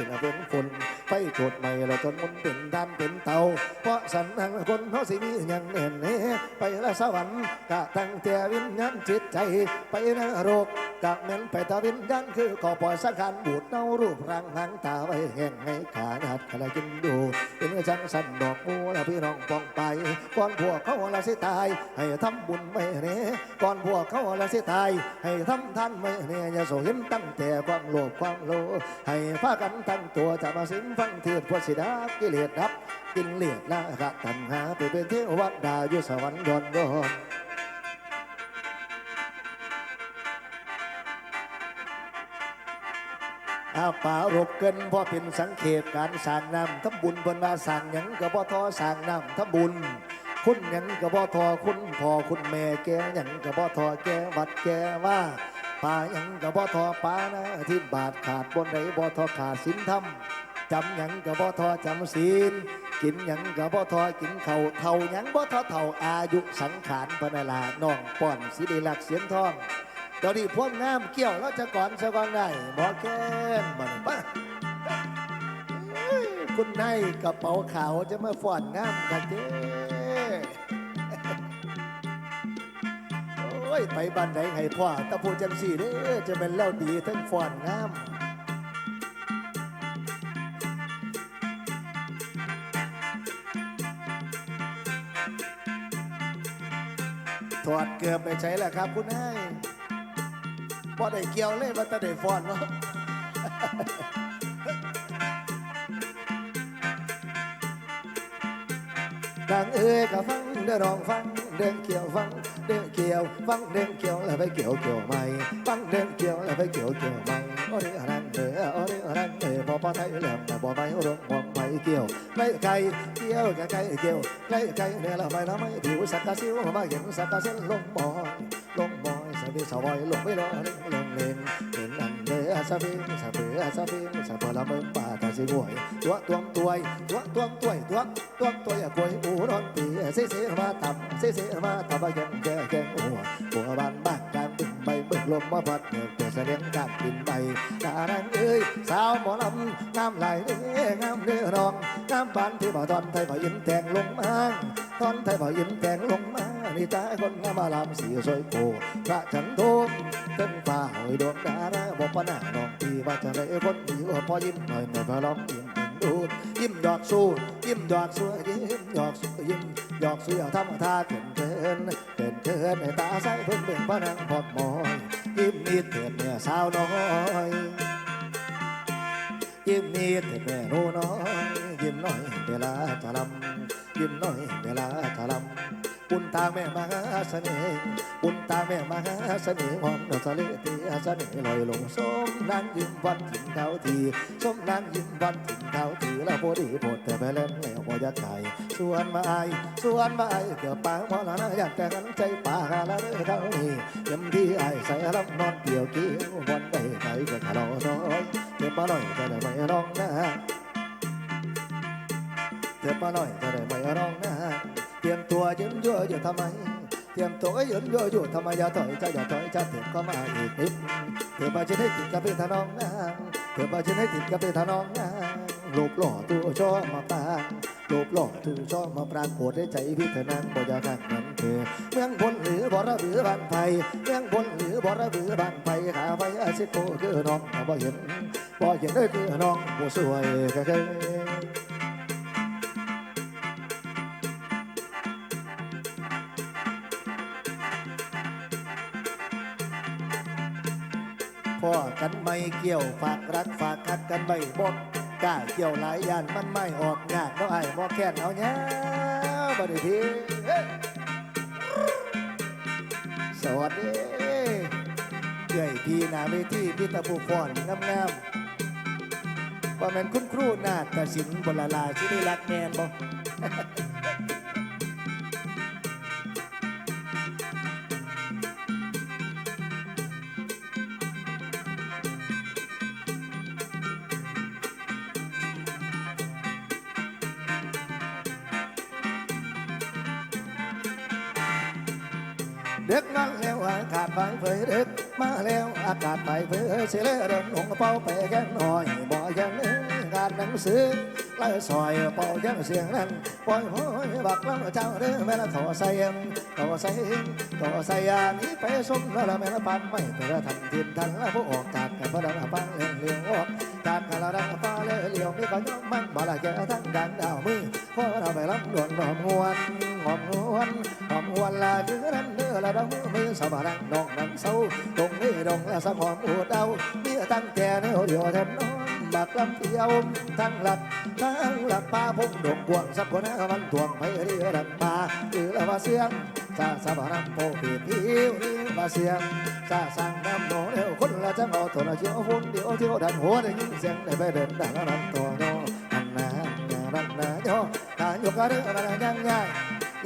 เป็นเป็นคนไปโกดใหม่เราจนมุนเป็นด้านเป็นเตาเพราะสันนังคนเขาสิมีอย่างแน่นแน่ไปละสวรรค์กะตั้งแต่วิญญาณจิตใจไปนรก กะแม่นไปตาวิญญาณคือขอปล่อยสังขารบูดเน่ารูปร่างหางตาไว้แห้งให้ขาดขณะกินดู เป็นจังสันดอกมูและพี่น้องปองไป ก่อนพวกเขาละสิตาย ให้ทำบุญไม่เน่ก่อนพวกเขาละสิตาย ให้ทำท่านไม่เน่อย่าโสเห็นตั้งแต่ความโลภความโลให้พากันตั้งตัวจะมาสิงฟังเทศพวสิดากิเลสดับกินเลียดละกะตันหาไปเป็นเทวดาอยู่สวรรค์ยอนยอน อาป่ารบเกินพ่อเป็นสังเขตการสร้างน้ำทำบุญเพิ่นว่าสร้างหยังก็บ่ทอสร้างน้ำทำบุญ คุณหยังก็บ่ทอคุณพ่อคุณแม่แกหยังก็บ่ทอแกวัดแกว่าป่าหยังก็บ่ทอป่านะที่บาทขาดบนไหนบ่ทอขาดศีลธรรมจำหยังก็บ่ทอจำศีลกินหยังก็บ่ทอกินเข่าเท่าหยังบ่ทอเท่าอายุสังขารพนลาน้องป้อนสิได้ลักเสียงทอง เดี๋ยวนี้พวกน้ำเกี่ยวแล้วจะก่อนจะก่อนได้บอแค้นมันปะเอ้ยคุณนายกระเป๋าขาวจะมาฟ้อนงามกันเจ้โอ้ยไปบ้านไหนให้พ่อตะพูจังสี่เด้อจะเป็นเล่าดีทั้งฟ้อนงามถอดเกือบไปใช้แหละครับคุณนาย พอได้เกี่ยวเลยว่าแตะได้ฟอนเนาะดังเอ้ยก็ฟังเด้อน้องฟังเดินเกี่ยวฟังเดินเกี่ยวฟังเดินเกี่ยวแล้วไปเกี่ยวเกี่ยวใหม่ฟังเดินเกี่ยวแล้วไปเกี่ยวเกี่ยวใหม่โอ้ยรันเด้อโอ้ยรันเด้อพอพอไทยเหลือแต่บ่ไปรวมมองไปเกี่ยวไก่ไก่เกี่ยวไก่ไก่เกี่ยวไก่ไก่เนี่ยละไปละไม่ผิวสักกะซิวมาเห็นสักกะเส้นลงมอยลงมอ บิสวอยลงไม่รอลงเลงเห็นอันเดือซาบิซาเบียอซาบิซาเบีละเมืองป่าตาสิบวยตัวตัวตัวยตัวตัวตัวยตัวตัวตัวยกวยอูร้อนปีเสเสมาตับเสเสมาตับแกงแกงแกงหัวหัวบ้านบ้านการบึงใบบึ้งลมมาพัดเกิดเสียงการบินใบดารังเอ้ยสาวหมอลำน้ำไหลเด้งามเนื้อรองน้ำบานที่บ่อวตอนไทยบ่อวยิ้มแต่งลงมางตอนไทยบ่อวยิ้มแต่งลงมา นี่ตาคนงามมาลำสีสวยโกพระฉันโทมเต้นฟ้าหอยดวงดาราบอกปะหน้าน้องปีว่าจะได้คนดีว่พอยิ้มหน่อยหน่อยพอร้องยิ้มดูยิ้มหยอดสู้ยิ้มหยอดสู้ยิ้มหยอดสู้ยิ้มหยอดสู้อย่าทำท่าเกินเกินเกินเกินในตาใสเพิ่งเบ่งพนังพอดมอยยิ้มนิดเถิดเนี่ยสาวน้อยยิ้มนิดเถิดแม่หนูน้อยยิ้มน้อยเวลาจะลำยิ้มน้อยเวลาจะลำ บุญตาแม่มาเสน่ห์บุญตาแม่มาเสน่ห์หอมดอกสะเลตีเสน่ห์ลอยลงส้มนางยิ้มวันถิ่นเขาทีส้มนางยิ้มวันถิ่นเขาทีแล้วพอดีโพดแต่ไปเล่นแล้วพอยักไก่ส่วนมาไอส่วนมาไอเกือบปางพอละนะอยากแต่กันใจป่าละเด้อเขานี่เต็มที่ไอใส่ลำนอนเกี่ยวเกี่ยววันไปไกลก็ทะเลาะน้อยเก็บมาหน่อยจะได้ไม่ร้องนะเจ็บมาหน่อยจะได้ไม่ร้องนะ เตรียมตัวยืนยั่วอยู่ทำไม เตรียมตัวยืนยั่วอยู่ทำไมอย่าถอยจะอย่าถอยจะเถิบเข้ามาอีกนิดเธอมาจะให้ติดกับเป็นทนองนางเธอมาจะให้ติดกับเป็นทนองนางรูปหล่อตัวชอบมาปางรูปหล่อตัวชอบมาปรางปรดได้ใจพิจารณาบ่อยากันนั้นเธอเมืองพลหรือบ่ระบือบ้านไผเมืองพลหรือบ่ระบือบ้านไผ่ขาไว้อาศิโกคือน้องบ่เห็นบ่เห็นได้คือน้องผู้สวยก็เคย พ่อกันไม่เกี่ยวฝากรักฝากคักกันไม่บอกกล้าเกี่ยวหลายยานมันไม่ออกยาเนาะไอ้บ่แค่นเอาเนี้ยบัดนี้พี่เฮ้ยสวัสดีเกี่ยพี่หนาเวทีพี่ตะปูฟอนงามๆว่าแม่นคุณครูนาฏศิลป์บลาลาที่ได้รักแมนบ่ เด็กนั่งแล้วอากาศไปเผยเด็กมาแล้วอากาศไปเผยเสียแล้วเดินหลงเป๋าไปแค่หน่อยบ่อยังเอ้านหนังสือไล่ซอยเป่าแค่เสียงนั้นปล่อยห้อยบักลำเจ้าเด้อแม่ละต่อใส่ต่อใส่ต่อใส่ยานี้ไปสมแล้วละแม่ละปันไม่แต่ละทันทินทันละผู้ออกจากกันพระดังปังเลี้ยงเลี้ยงออก จากกันละดังฟ้าเลี้ยงเลี้ยงนี่ก็ย่อมมันบาละแกทั้งดังดาวมือพอเราไปลำดวนหอมหวนหอมหวนหอมหวนลาคือนั้นเนื้อละดังมือสบารังดองนังเศร้าตรงนี้ดงละสังหอมอุดเอาเมียตั้งแก่เนื้อเดียวแทนน้องบักลำเที่ยวทั้งหลักทั้งหลักป่าพงดงกวงสักคนมันทวงไปเรียดังป่าหรือละว่าเสียง ซาสบารังโปปีผิวนี่ว่าเสียงซาสั่งน้ำโนเดียวคนละจังเอาตัวละเชียวฟุ้นเดี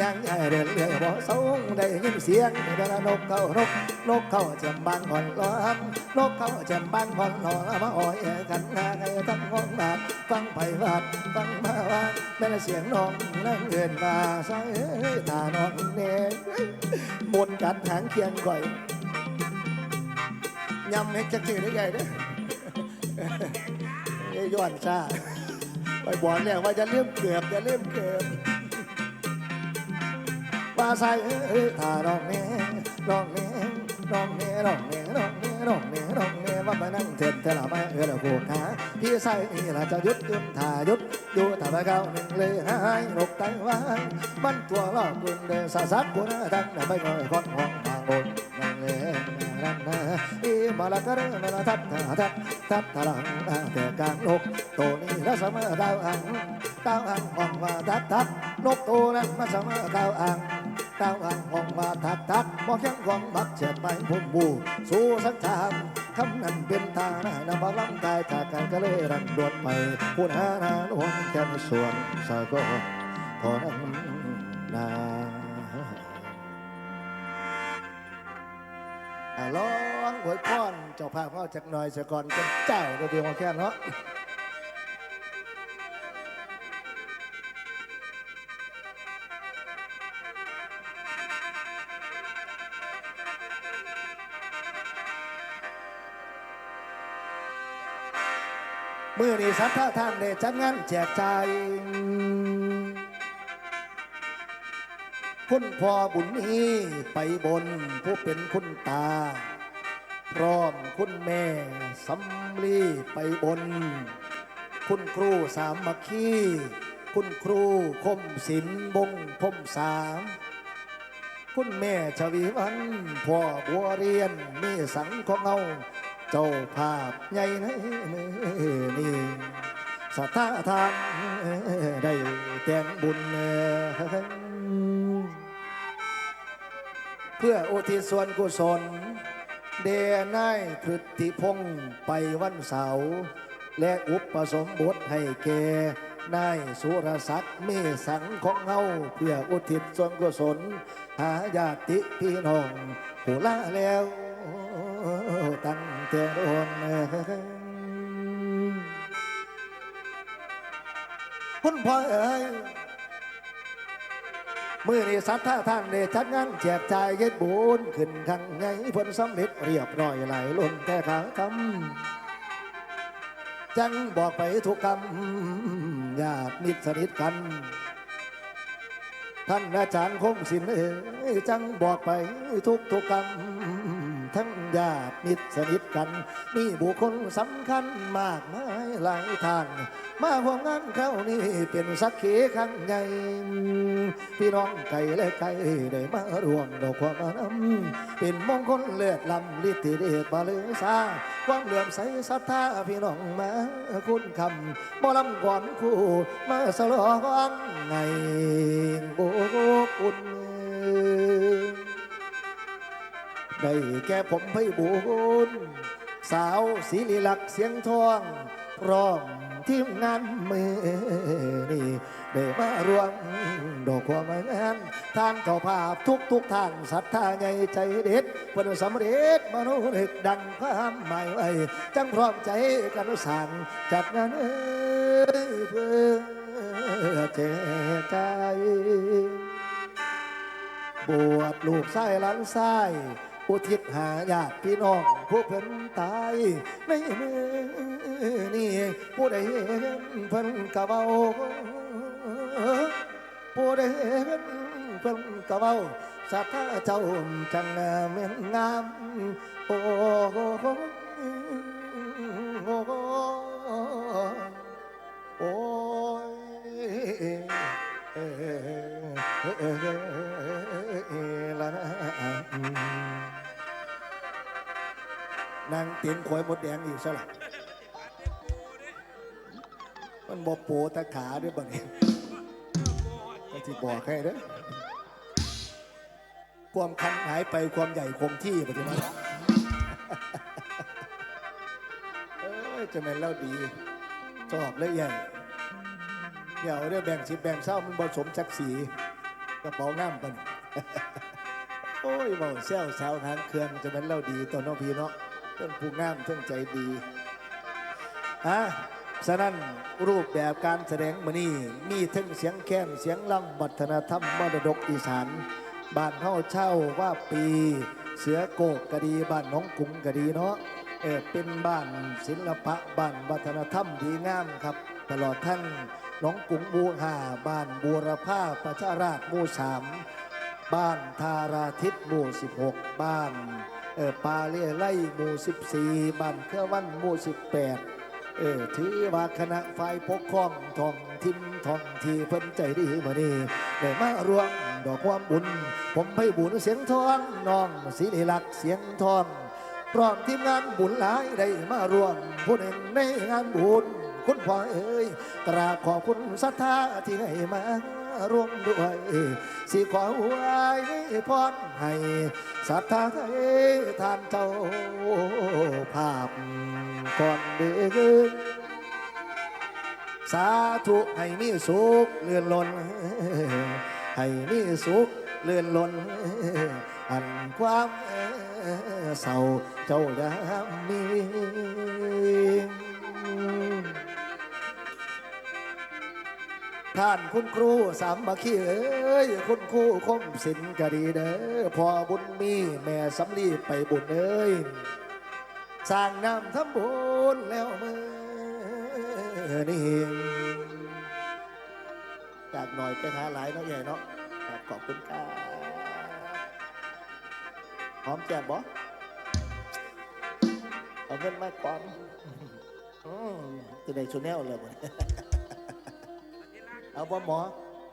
ยังได้ไปเดินดังน้ำตัวโนอันนารันนาโยกายกกระเรื่อยเดินเรื่อยบ่สงได้ยินเสียงเวลานกเขานกนกเขาจียมบางผ่อนล้อมนกเขาจียมบางผ่อนล้อมาอ่อยกันหน้าให้ทั้งห้องบาดฟังไผ่บาดฟังมาว่าแม่เสียงน้องนั่งเงินมาใส่ตาน้องเน่มนกัดหางเคียงก่อยยำให้จักจืดได้ใหญ่เด้อยย้อนซาไปบอกแล้วว่าจะเลื่อมเกือบจะเลื่อมเกือบ ว่าใสเอ้ยถ้าร้องเน่ร้องเน่ร้องเน่ร้องเน่ร้องเน่ร้องเน่ร้องเน่ว่ามานั่งเถิดเธอละมาเออละโกขาพี่ใส่นี่ละจะยุดยุดถ้ายุดอยู่ถ้าไปเก้าหนึ่งเลยหายนกไต้หวันมันตัวล่อกุนเดินสาสักกุนดังไปง่อยคนห้องบางคนนั่งเลยนั่งนะอีมาละกระเรมาละทัดทัดทัดทะลังแต่กลางนกตัวนี้ละเสมอดาวอังดาวอังห้องว่าทัดทัดนกตัวนั้นมาเสมอดาวอัง ดาวอ่างห้องมาทักทักบอกยังหวังบักเจ็บไปพุ่มบูสู้สักทางคำนั้นเป็นตาหน้านำมาล้ำกายจากกันก็เลยรันดวนไปพูดหานาหวงแค่ส่วนสะก็พอนั้นนาร้องหวยพรเจ้าภาพเขาจากหน่อยเสียก่อนเป็นเจ้าตัวเดียวมาแค่เนาะ เมื่อนี้สัทธาท่านได้จัดงานแจกจ่ายคุณพ่อบุญมีไปบนผู้เป็นคุณตา พร้อมคุณแม่สำลีไปบน คุณครูสามมัคคีคุณครูคมศิลป์บงพมสาม คุณแม่ชวีวันพ่อบัวเรียนมีสังของเงา เจ้าภาพใหญ่ในมือนี่สถาทานได้แต่งบุญ เพื่ออุทิศส่วนกุศล เดนายพฤติพงศ์ไปวันเสาร์และอุปสมบทให้แก่นายสุรศักดิ์เมสังของเฮาเพื่ออุทิศส่วนกุศล หาญาติพี่น้องผู้ละแล้ว ตั้งแต่โดนคุณพ่อเอ๋ยมื่อนี้สัทธาท่านได้จัดงานแจกจ่ายเย็ดบุญขึ้นขังไงผลสำเร็จเรียบร้อยไหลล้นแต่ขาคำจังบอกไปทุกคำญาติมิตรสนิทกัน ท่านอาจารย์คมสินเอ๋ยจังบอกไปทุกทุกคำ ทั้งญาติมิตรสนิทกัน มีบุคคลสำคัญมากมายหลายทานมาห่วงงานเขานี่เป็นสักขีครั้งใหญ่พี่น้องไก่และไก่ได้มารวมดอกความน้ำเป็นมงคลเลือดลำลิทธิเดชบาลือซาความเหลื่อมใสศรัทธาพี่น้องมาคุณคำบ่ลำก่อนคู่มาสลองไงโบกุญ ได้แก่ผมไพบุญสาวศิริลักษ์เสียงทองพร้อมทีมงานมือนี่ได้มารวมดอกความงานท่านเจ้าภาพทุกทุกท่านศรัทธาใหญ่ใจเด็ดเพื่อสำเร็จมนเด็กดังความหมายไว้จังพร้อมใจกันสั่งจัดงานเพื่อเจใจบวชลูกไส้หล้านไส้ อุทิศหาญาติพี่น้องผู้เพิ่นตายในมือนี่ผู้ใดเห็นเพิ่นกะเบาผู้ใดเห็นเพิ่นกะเบาสัทธาเจ้าจังเม่นงามโอ้โอ้โอ้ยเอ้ย นางเตียงขวยหมดแดงอีกซะละมันบอกโปตะขาด้วยบังเองก็ที่บอกให้เด้อความคันหายไปความใหญ่คงที่ปฏิมาเอ้ยจะแม่นเล่าดีชอบเลยใหญ่เดี๋ยวเรื่องแบ่งสิบแบ่งเศร้ามันผสมจักสีกระเป๋าง่ามปันโอ้ยเบาแซวสาวทางเครื่องจะแม่นเล่าดีตัวน้องพี่เนาะ เรื่องผู้งามเรื่องใจดีฮะฉะนั้นรูปแบบการแสดงมานี่มีทั้งเสียงแค้นเสียงล่ำวัฒนธรรมมรดกอีสานบ้านเฮาเช่าว่าปีเสือโกกกะดีบ้านน้องกุ้งกะดีเนาะเออเป็นบ้านศิลปะบ้านวัฒนธรรมดีงามครับ ตลอดทั้งน้องกุ้งบูหาบ้านบูรพาประชาราชหมู่สามบ้านทาราทิศหมู่16 บ้าน เออปาเลียไล่หมู่14บ้านเครือวันหมู่18 เออถือว่าคณะฝ่ายปกครองท้องถิ่นท้องที่เพิ่นใจดีมานี่ได้มารวมดอกความบุญ ผมให้บุญเสียงทองน้องศิริลักษ์เสียงทองพร้อมทีมงานบุญหลายได้มารวมผู้หนึ่งในงานบุญคุณพ่อเอ๋ยกราบขอบคุณศรัทธาที่ให้มา ร่วมด้วยสิขอไว้พรให้ศรัทธาให้ท่านเจ้าภาพก่อนเดือสาธุให้มีสุขเลื่อนล้นให้มีสุขเลื่อนล้นอันความเศร้าเจ้ายามี ท่านคุณครูสามมาคีเอ้ยคุณครูคมสินกดีเด้อพอบุญมีแม่สำลีไปบุญเอ้ยสร้างน้ำทำบุญแล้วมือนี่จากหน่อยไปหาหลายเนาะใหญ่เนาะขอบคุณครับพร้อมแจ้งบ่เอาเงินมาก่อนอืมจะได้ชูแนลเลยบ่เนี่ย เอาบ่หมอ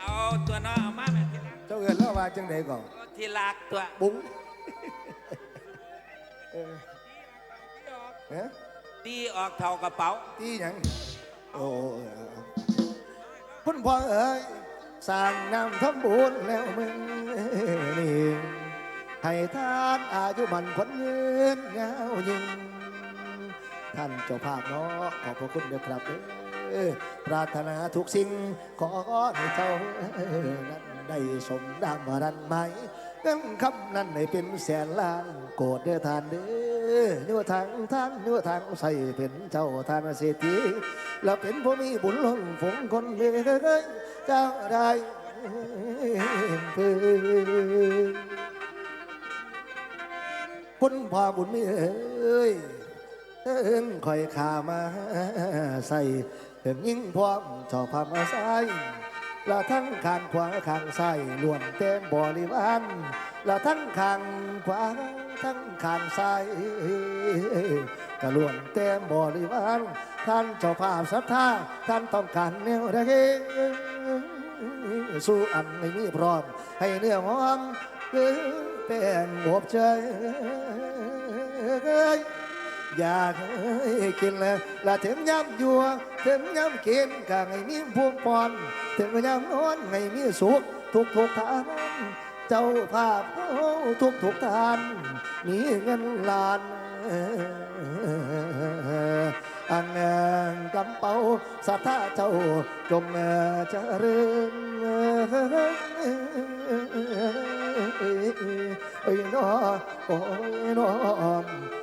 เอาตัวน้องเอามาแม่ที่รักเจ้าเอินแล้วว่าจังไดก่อนที่รักตัวบุ้งเออเอ๊ะตีออกเท่ากระเป๋าตีหยังโอ้เออพุ่นพ่อเอ้ยสร้างน้ำทำบุญแล้วมึงนี่ให้ท่านอายุมันคนยืนยาวยิ่งท่านเจ้าภาพเนาะขอบพระคุณเด้อครับเด้อ ปรารถนาทุกสิ่งขอให้เจ้านั้นได้สมดังมาดันไหมเงินคำนั้นให้เป็นแสนล้านโกรธเด้อทานเด้อนิ้วทางท่านนิ้วทางใส่เป็นเจ้าทานเศรษฐีแล้วเป็นผู้มีบุญล้นฝงคนเลยเจ้าได้เพื่อคุณพ่อบุญมีเอ้ยเอิ้นคอยขามาใส่ เห็นยิ่งพร้อมชอบพามาใส่ละทั้งขางขวาขางซ้ายล้วนเต็มบริวารละทั้งขางขวาทั้งขางซ้ายก็ล้วนเต็มบริวารท่านเจ้าภาพศรัทธาท่านต้องการแนวใดสู้อันไม่มีพร้อม ให้เนื้อหอมแป้งหมบใจ อยากให้กินแล้วละถึงย้ำยัวถึงย้ำกินก็ให้มีพวงปอนถึงย้ำนอนให้มีสุขทุกทุกทาน เจ้าภาพทุกทุกทานมีเงินล้านอันกำเป๋าสัทธาเจ้าจงเจริญเอ้ยน้อโอ้ยน้อ